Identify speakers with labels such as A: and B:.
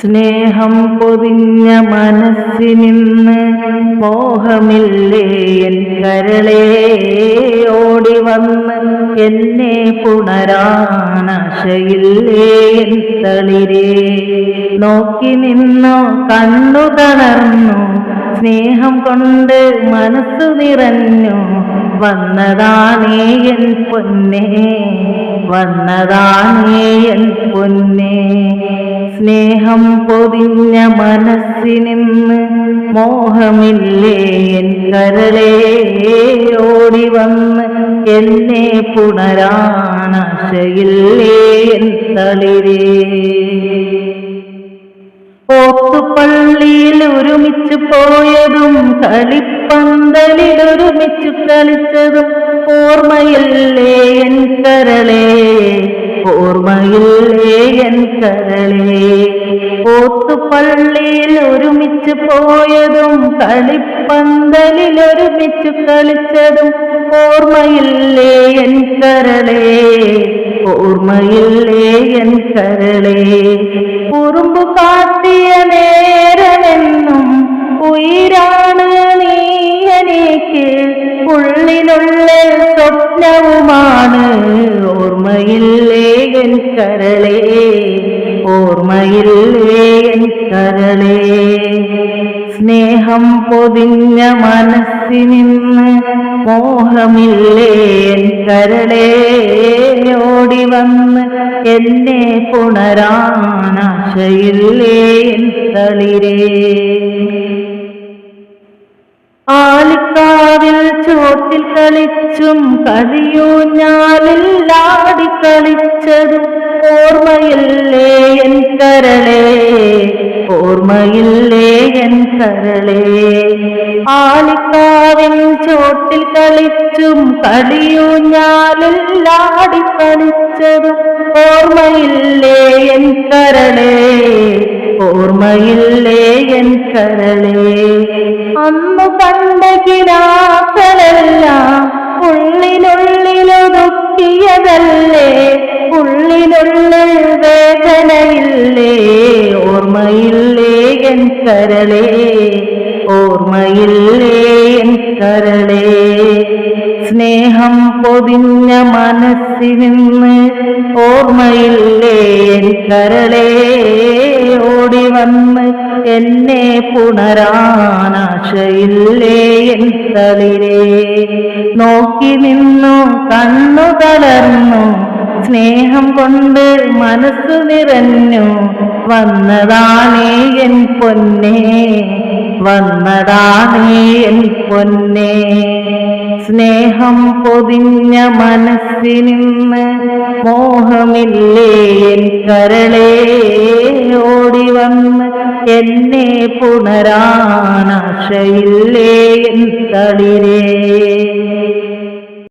A: സ്നേഹം പൊതിഞ്ഞ മനസ്സിനിന്ന് മോഹമില്ലേ? എൻ കരളേ ഓടി വന്ന് എന്നെ പുണരാനാശയില്ലേ? എൻ തളിരേ നോക്കി നിന്നോ കണ്ണു തളർന്നു. സ്നേഹം കൊണ്ട് മനസ്സു നിറഞ്ഞു. വന്നതാണേ എൻ പൊന്നേ വന്നതാണേ എൻ പൊന്നേ. സ്നേഹം പൊതിഞ്ഞ മനസ്സിനിന്ന് മോഹമില്ലേ? എൻ കരളേ ഓടി വന്ന് എന്നെ പുണരാനാശയില്ലേ? എൻ തളിരേ. ഓത്തുപള്ളിയിൽ ഒരുമിച്ച് പോയതും കളിപ്പന്തലിൽ ഒരുമിച്ച് കളിച്ചതും ഓർമ്മയില്ലേ? എൻ കരളേ ഓർമ്മയില്ലേ എൻ കരളേ ഓത്തുപള്ളിയിൽ ഒരുമിച്ച് പോയതും കളിപ്പന്തലിൽ ഒരുമിച്ച് കളിച്ചതും ഓർമ്മയില്ലേ എൻ കരളേ? ഓർമ്മയില്ലേ എൻ കരളേ? കുറുമ്പ് കാട്ടിയ നേരമെന്നും ഉയരാണ് നീ എനിക്ക് ഉള്ളിലുള്ള സ്വപ്നവുമാണ്. ഓർമ്മയില്ലേ കരളേ ഓർമ്മയില്ലേ എൻ കരളേ സ്നേഹം പൊതിഞ്ഞ മനസ്സിനിന്ന് മോഹമില്ലേ എൻ കരളേ ഓടി വന്ന് എന്നെ പുണരാനാശയില്ലേ എൻ തളിരേ കളിച്ചും കതിയൂഞ്ഞാലില്ലാടി കളിച്ചതും ഓർമ്മയില്ലേ എൻ കരളേ? ഓർമ്മയില്ലേ എൻ കരളേ? ആലിക്കാവിൻ ചോട്ടിൽ കളിച്ചും കളിയൂഞ്ഞാലില്ലാടി കളിച്ചതും ഓർമ്മയില്ലേ എൻ കരളേ? ഓർമ്മയില്ലേ എൻ കരളേ? അന്നു വേദനയില്ലേ? ഓർമ്മയില്ലേ എൻ കരളേ? ഓർമ്മയില്ലേ എൻ കരളേ? സ്നേഹം പൊതിഞ്ഞ മനസ്സിൽ നിന്ന് ഓർമ്മയില്ലേ എൻ കരളേ? ഓടി വന്ന് എന്നെ പുണരാനാശയില്ലേ എൻ തളിരേ? നോക്കി നിന്നു കണ്ണു തളർന്നു സ്നേഹം കൊണ്ട് മനസ്സു നിറഞ്ഞു വന്നതാണേ എൻ പൊന്നേ വന്നതാണേ എൻ പൊന്നേ. സ്നേഹം പൊതിഞ്ഞ മനസ്സിനിന്ന് മോഹമില്ലേ എൻ കരളേ ഓടി വന്ന് എന്നെ പുണരാനാശയില്ലേ എൻ തളിരേ.